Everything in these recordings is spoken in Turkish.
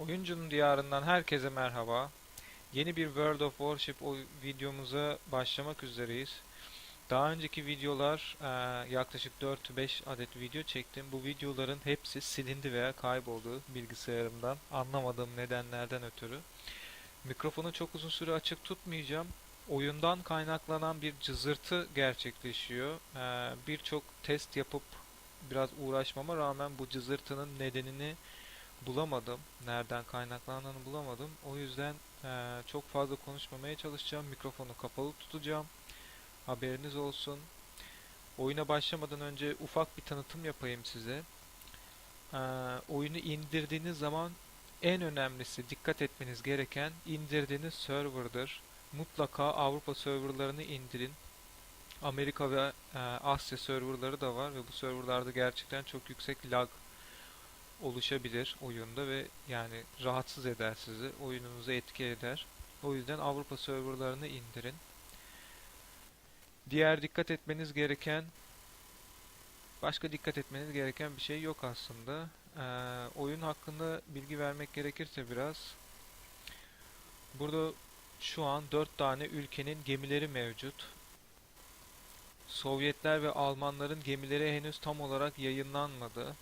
Oyuncunun diyarından herkese merhaba. Yeni bir World of Warship videomuza başlamak üzereyiz. Daha önceki videolar e, yaklaşık 4-5 adet video çektim. Bu videoların hepsi silindi veya kayboldu bilgisayarımdan. Anlamadığım nedenlerden ötürü. Mikrofonu çok uzun süre açık tutmayacağım. Oyundan kaynaklanan bir cızırtı gerçekleşiyor. E, Birçok test yapıp biraz uğraşmama rağmen bu cızırtının nedenini bulamadım. Nereden kaynaklandığını bulamadım. O yüzden eee, çok fazla konuşmamaya çalışacağım. Mikrofonu kapalı tutacağım. Haberiniz olsun. Oyuna başlamadan önce ufak bir tanıtım yapayım size. Eee, oyunu indirdiğiniz zaman en önemlisi dikkat etmeniz gereken indirdiğiniz serverdır. Mutlaka Avrupa serverlarını indirin. Amerika ve eee, Asya serverları da var ve bu serverlarda gerçekten çok yüksek lag oluşabilir oyunda ve yani rahatsız eder sizi. Oyununuza etki eder. O yüzden Avrupa serverlarını indirin. Diğer dikkat etmeniz gereken başka dikkat etmeniz gereken bir şey yok aslında. Ee, oyun hakkında bilgi vermek gerekirse biraz burada şu an 4 tane ülkenin gemileri mevcut. Sovyetler ve Almanların gemileri henüz tam olarak yayınlanmadı.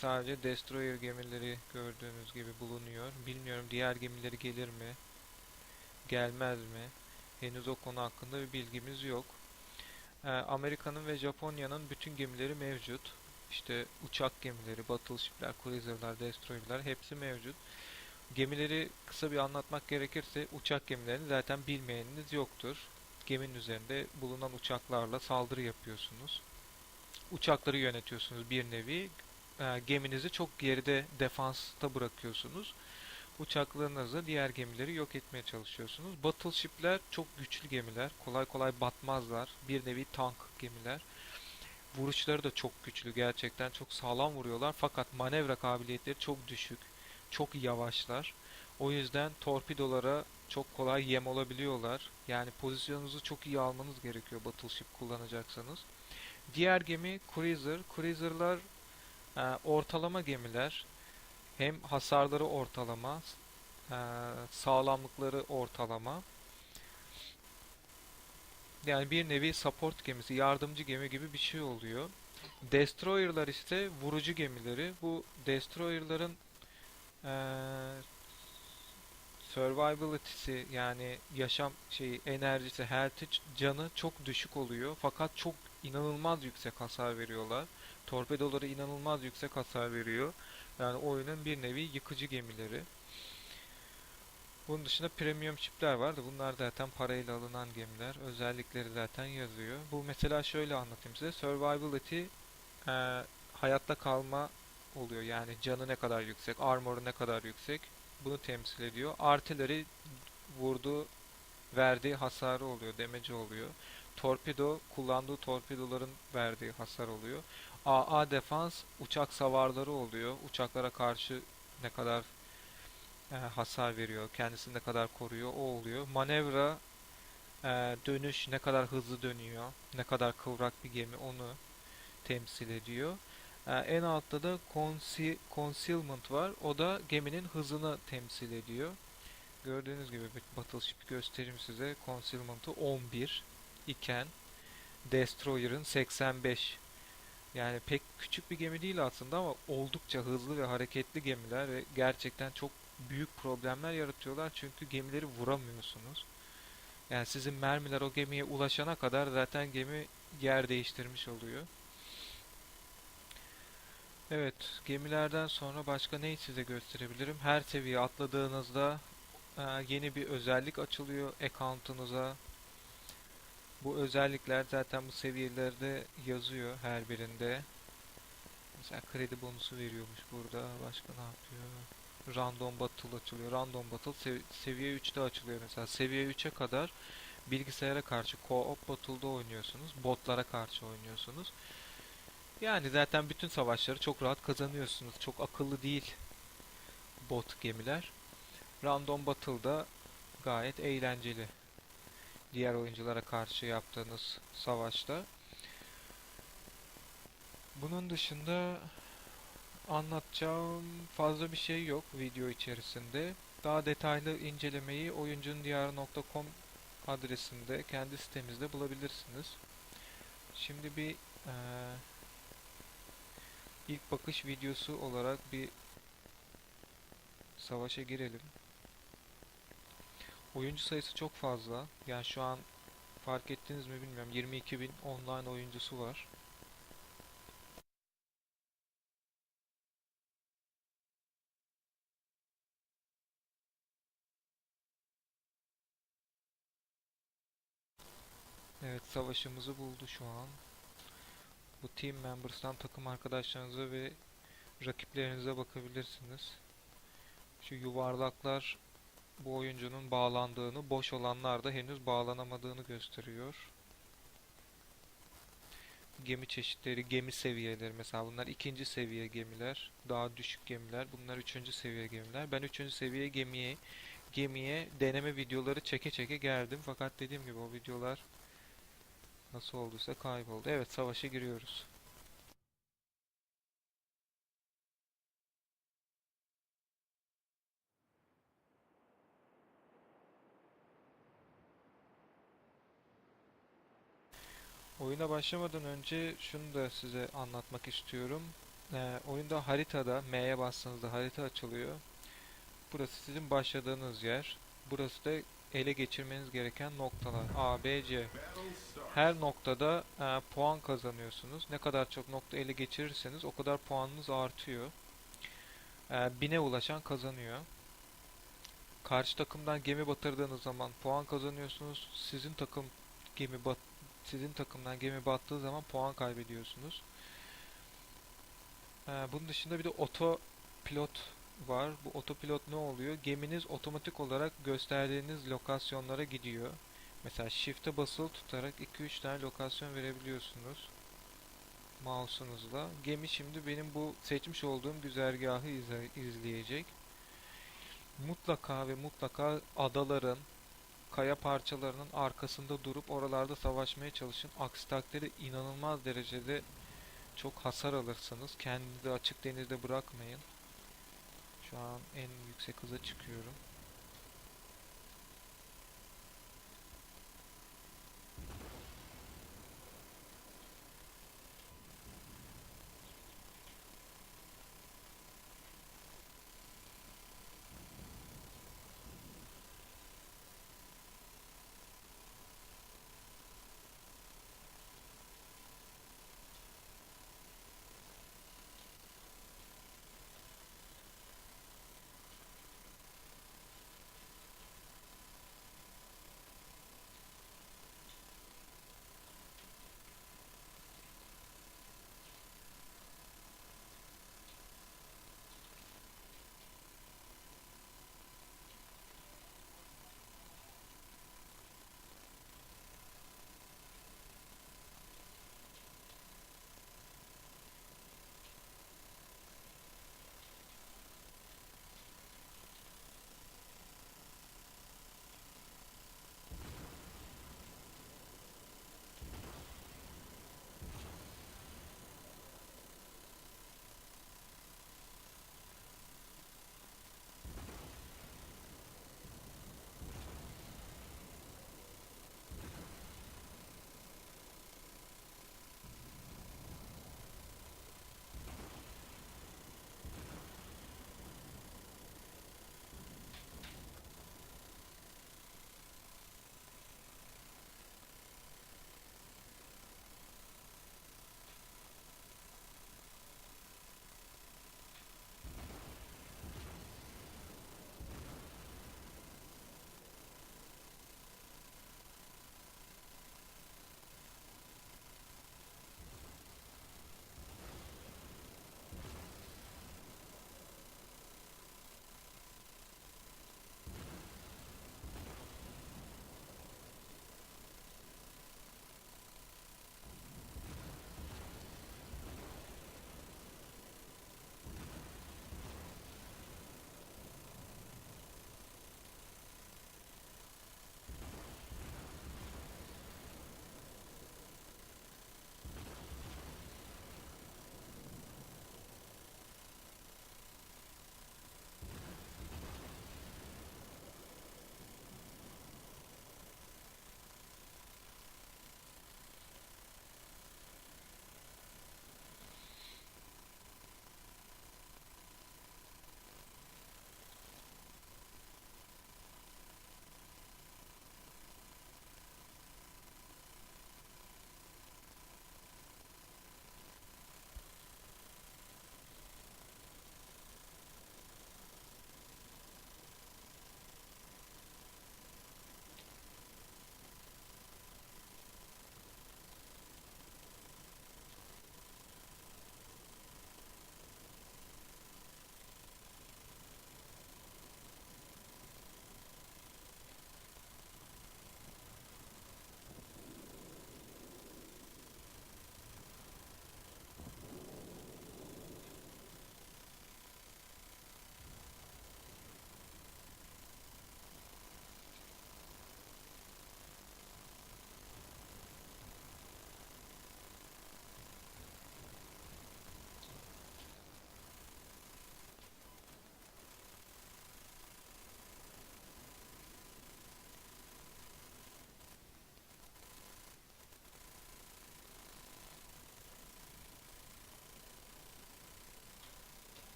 Sadece destroyer gemileri gördüğünüz gibi bulunuyor. Bilmiyorum diğer gemileri gelir mi? Gelmez mi? Henüz o konu hakkında bir bilgimiz yok. Ee, Amerika'nın ve Japonya'nın bütün gemileri mevcut. İşte uçak gemileri, battleship'ler, cruiser'lar, destroyer'lar hepsi mevcut. Gemileri kısa bir anlatmak gerekirse uçak gemilerini zaten bilmeyeniniz yoktur. Geminin üzerinde bulunan uçaklarla saldırı yapıyorsunuz. Uçakları yönetiyorsunuz bir nevi e, geminizi çok geride defansta bırakıyorsunuz. Uçaklarınızla diğer gemileri yok etmeye çalışıyorsunuz. Battleship'ler çok güçlü gemiler. Kolay kolay batmazlar. Bir nevi tank gemiler. Vuruşları da çok güçlü. Gerçekten çok sağlam vuruyorlar. Fakat manevra kabiliyetleri çok düşük. Çok yavaşlar. O yüzden torpidolara çok kolay yem olabiliyorlar. Yani pozisyonunuzu çok iyi almanız gerekiyor Battleship kullanacaksanız. Diğer gemi Cruiser. Cruiser'lar ee, ortalama gemiler hem hasarları ortalama, e, sağlamlıkları ortalama. Yani bir nevi support gemisi, yardımcı gemi gibi bir şey oluyor. Destroyer'lar ise vurucu gemileri. Bu destroyer'ların e, yani yaşam şeyi, enerjisi, health'i, canı çok düşük oluyor. Fakat çok inanılmaz yüksek hasar veriyorlar. Torpedoları inanılmaz yüksek hasar veriyor. Yani oyunun bir nevi yıkıcı gemileri. Bunun dışında premium ship'ler var da bunlar zaten parayla alınan gemiler. Özellikleri zaten yazıyor. Bu mesela şöyle anlatayım size. Survivability e, hayatta kalma oluyor. Yani canı ne kadar yüksek, armoru ne kadar yüksek bunu temsil ediyor. Artillery vurduğu, verdiği hasarı oluyor, demeci oluyor. Torpido kullandığı torpidoların verdiği hasar oluyor. AA defans uçak savarları oluyor. Uçaklara karşı ne kadar e, hasar veriyor, kendisini ne kadar koruyor o oluyor. Manevra e, dönüş ne kadar hızlı dönüyor, ne kadar kıvrak bir gemi onu temsil ediyor. E, en altta da conce- concealment var. O da geminin hızını temsil ediyor. Gördüğünüz gibi bir battleship'i göstereyim size. Concealment'ı 11 iken Destroyer'ın 85 yani pek küçük bir gemi değil aslında ama oldukça hızlı ve hareketli gemiler ve gerçekten çok büyük problemler yaratıyorlar çünkü gemileri vuramıyorsunuz. Yani sizin mermiler o gemiye ulaşana kadar zaten gemi yer değiştirmiş oluyor. Evet, gemilerden sonra başka neyi size gösterebilirim? Her seviye atladığınızda e, yeni bir özellik açılıyor account'unuza. Bu özellikler zaten bu seviyelerde yazıyor her birinde. Mesela kredi bonusu veriyormuş burada. Başka ne yapıyor? Random Battle açılıyor. Random Battle sev- seviye 3'te açılıyor mesela. Seviye 3'e kadar bilgisayara karşı co-op battle'da oynuyorsunuz. Botlara karşı oynuyorsunuz. Yani zaten bütün savaşları çok rahat kazanıyorsunuz. Çok akıllı değil bot gemiler. Random Battle'da gayet eğlenceli diğer oyunculara karşı yaptığınız savaşta. Bunun dışında anlatacağım fazla bir şey yok video içerisinde. Daha detaylı incelemeyi oyuncunudiyarı.com adresinde kendi sitemizde bulabilirsiniz. Şimdi bir eee, ilk bakış videosu olarak bir savaşa girelim. Oyuncu sayısı çok fazla. Yani şu an fark ettiniz mi bilmiyorum. 22.000 online oyuncusu var. Evet savaşımızı buldu şu an. Bu Team Members'tan takım arkadaşlarınıza ve rakiplerinize bakabilirsiniz. Şu yuvarlaklar bu oyuncunun bağlandığını, boş olanlar da henüz bağlanamadığını gösteriyor. Gemi çeşitleri, gemi seviyeleri mesela bunlar ikinci seviye gemiler, daha düşük gemiler. Bunlar üçüncü seviye gemiler. Ben üçüncü seviye gemiye gemiye deneme videoları çeke çeke geldim. Fakat dediğim gibi o videolar nasıl olduysa kayboldu. Evet savaşa giriyoruz. Oyuna başlamadan önce şunu da size anlatmak istiyorum. Ee, oyunda haritada M'ye bastığınızda harita açılıyor. Burası sizin başladığınız yer. Burası da ele geçirmeniz gereken noktalar. A, B, C. Her noktada e, puan kazanıyorsunuz. Ne kadar çok nokta ele geçirirseniz o kadar puanınız artıyor. E, bine ulaşan kazanıyor. Karşı takımdan gemi batırdığınız zaman puan kazanıyorsunuz. Sizin takım gemi bat sizin takımdan gemi battığı zaman puan kaybediyorsunuz. Ee, bunun dışında bir de otopilot var. Bu otopilot ne oluyor? Geminiz otomatik olarak gösterdiğiniz lokasyonlara gidiyor. Mesela shift'e basılı tutarak 2-3 tane lokasyon verebiliyorsunuz. Mouse'unuzla. Gemi şimdi benim bu seçmiş olduğum güzergahı izle- izleyecek. Mutlaka ve mutlaka adaların, kaya parçalarının arkasında durup oralarda savaşmaya çalışın. Aksi takdirde inanılmaz derecede çok hasar alırsınız. Kendinizi açık denizde bırakmayın. Şu an en yüksek hıza çıkıyorum.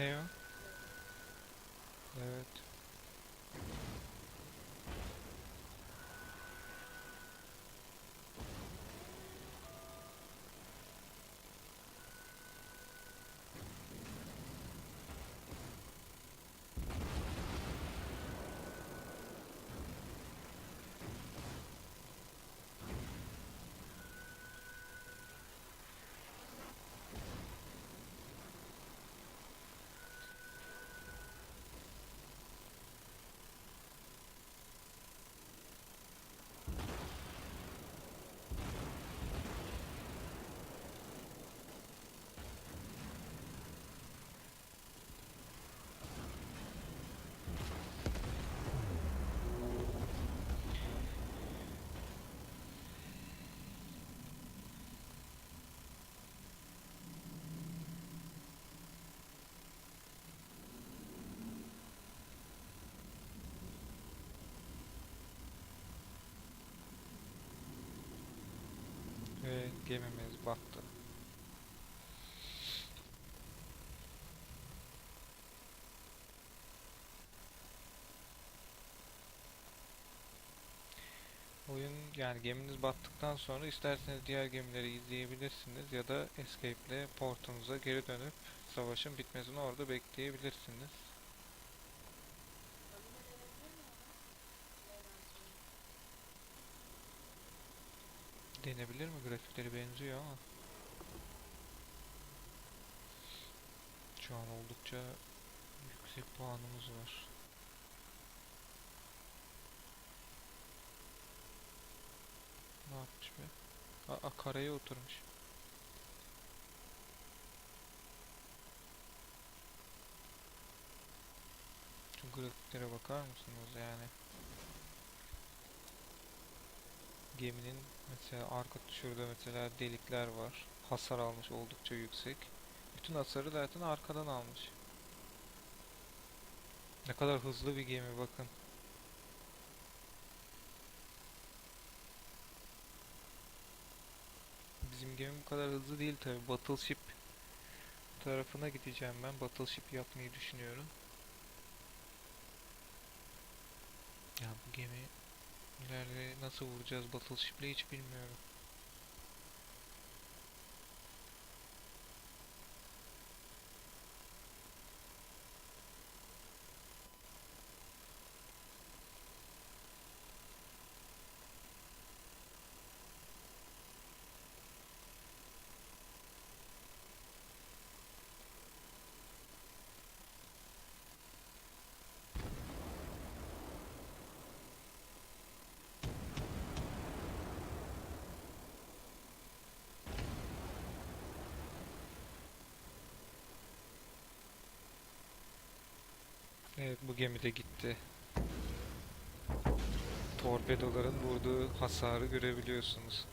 Ne o? Evet. Ve gemimiz battı. Oyun yani geminiz battıktan sonra isterseniz diğer gemileri izleyebilirsiniz ya da escape ile portunuza geri dönüp savaşın bitmesini orada bekleyebilirsiniz. Denebilir mi? Grafikleri benziyor ama. Şu an oldukça yüksek puanımız var. Ne yapmış be? Aa, karaya oturmuş. Şu grafiklere bakar mısınız yani? Geminin mesela arka şurada mesela delikler var. Hasar almış oldukça yüksek. Bütün hasarı zaten arkadan almış. Ne kadar hızlı bir gemi bakın. Bizim gemi bu kadar hızlı değil tabi. Battleship tarafına gideceğim ben. Battleship yapmayı düşünüyorum. Ya bu gemi ileride nasıl vuracağız Battleship'le hiç bilmiyorum. Evet bu gemi de gitti. Torpedoların vurduğu hasarı görebiliyorsunuz.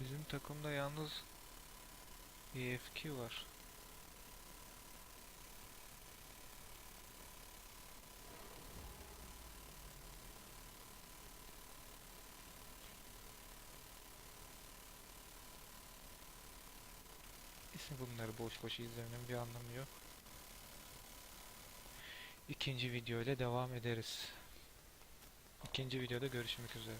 Bizim takımda yalnız EFK var. Bunları boş boş izlemenin bir anlamı yok. İkinci video ile devam ederiz. İkinci videoda görüşmek üzere.